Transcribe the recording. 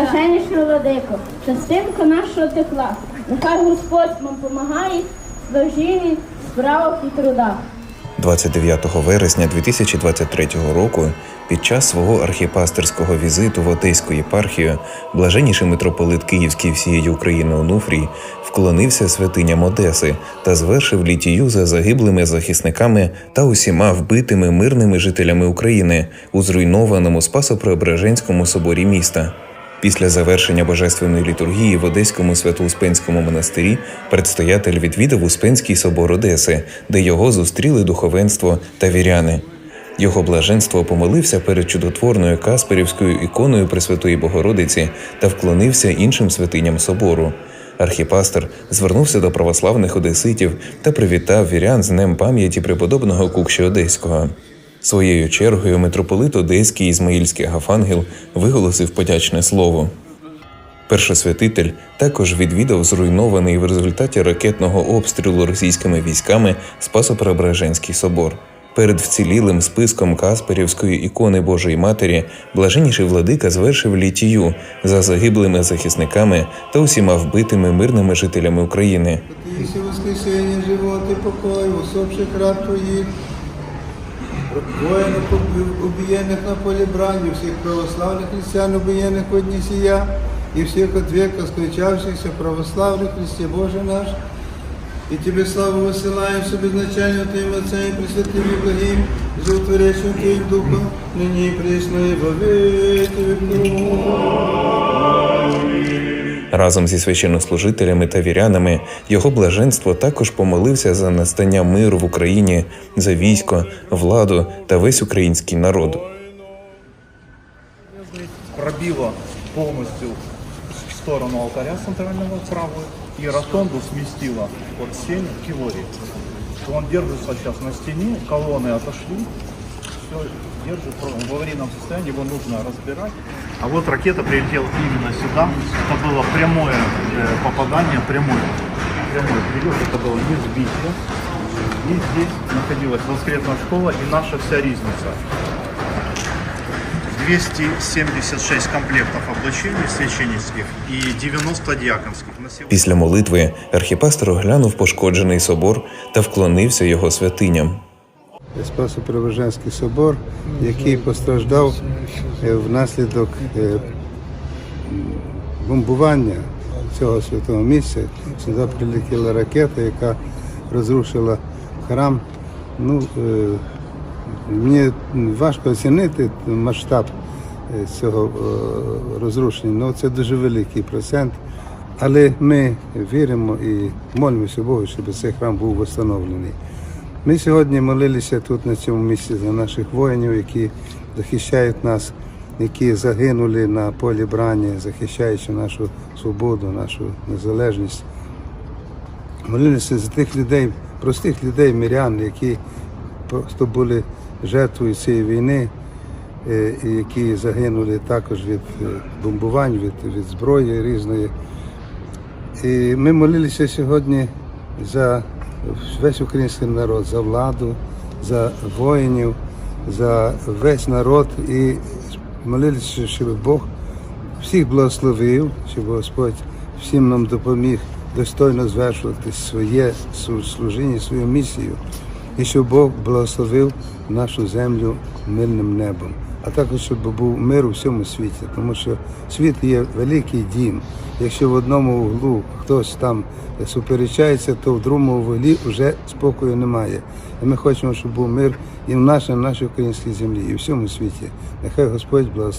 Блаженніше владико, частинку нашого тепла. Нехай Господь вам помагає в служінні, справах і трудах. 29 вересня 2023 року під час свого архіпастерського візиту в Одеську єпархію блаженніший митрополит Київський всієї України Онуфрій вклонився святиням Одеси та звершив літію за загиблими захисниками та усіма вбитими мирними жителями України у зруйнованому Спасо-Преображенському соборі міста. Після завершення божественної літургії в Одеському Свято-Успенському монастирі предстоятель відвідав Успенський собор Одеси, де його зустріли духовенство та віряни. Його блаженство помолився перед чудотворною Касперівською іконою Пресвятої Богородиці та вклонився іншим святиням собору. Архіпастер звернувся до православних одеситів та привітав вірян з днем пам'яті преподобного Кукші Одеського. Своєю чергою митрополит Одеський Ізмаїльський Гафангел виголосив подячне слово. Першосвятитель також відвідав зруйнований в результаті ракетного обстрілу російськими військами Спасо-Преображенський собор. Перед вцілілим списком Касперівської ікони Божої Матері блаженніший владика звершив літію за загиблими захисниками та усіма вбитими мирними жителями України. Тиси воскресенье, живот покой, усопших раб Твоих, воинов, убиенных на поле брани, всех православных христиан, убиенных в одни сия, и всех от века скричавшихся православных Христе Боже наш, и Тебе славу высылаем с безначальным Твоим Отцем и Пресвятым и Благим, животворящим Твоим Духом, ныне и пресно и во веки веков. Разом зі священнослужителями та вірянами його блаженство також помолився за настання миру в Україні, за військо, владу та весь український народ. пробило полностью в сторону алтаря центрального правую и ротонду сместило от стены к килоре. Он держится сейчас на стене, колонны отошли, все держит в аварийном состоянии, его нужно разбирать. А вот ракета прилетела именно сюда, это было прямое э, попадание, прямое, прямой прилет, это было не сбитие. И здесь находилась воскресная школа и наша вся ризница. 276 комплектов облачений священнических и 90 диаконских. На сегодня... Після молитви архіпастер оглянув пошкоджений собор та вклонився його святиням. Спасо-Преображенський собор, який постраждав е, внаслідок е, бомбування цього святого місця. Сюди прилетіла ракета, яка розрушила храм. Ну, е, мені важко оцінити масштаб цього розрушення, але це дуже великий процент. Але ми віримо і молимося Богу, щоб цей храм був встановлений. Ми сьогодні молилися тут на цьому місці за наших воїнів, які захищають нас, які загинули на полі брані, захищаючи нашу свободу, нашу незалежність. Молилися за тих людей, простих людей, мирян, які просто були жертвою цієї війни, е, які загинули також від е, бомбувань, від, від зброї різної. І ми молилися сьогодні за весь український народ, за владу, за воїнів, за весь народ. І молилися, щоб Бог всіх благословив, щоб Господь всім нам допоміг достойно звершувати своє служіння, свою місію, і щоб Бог благословив нашу землю мирним небом, а також щоб був мир у всьому світі, тому що світ є великий дім. Якщо в одному углу хтось там суперечається, то в другому вуглі вже спокою немає. І ми хочемо, щоб був мир і в нашій, нашій українській землі, і в всьому світі. Нехай Господь благословить.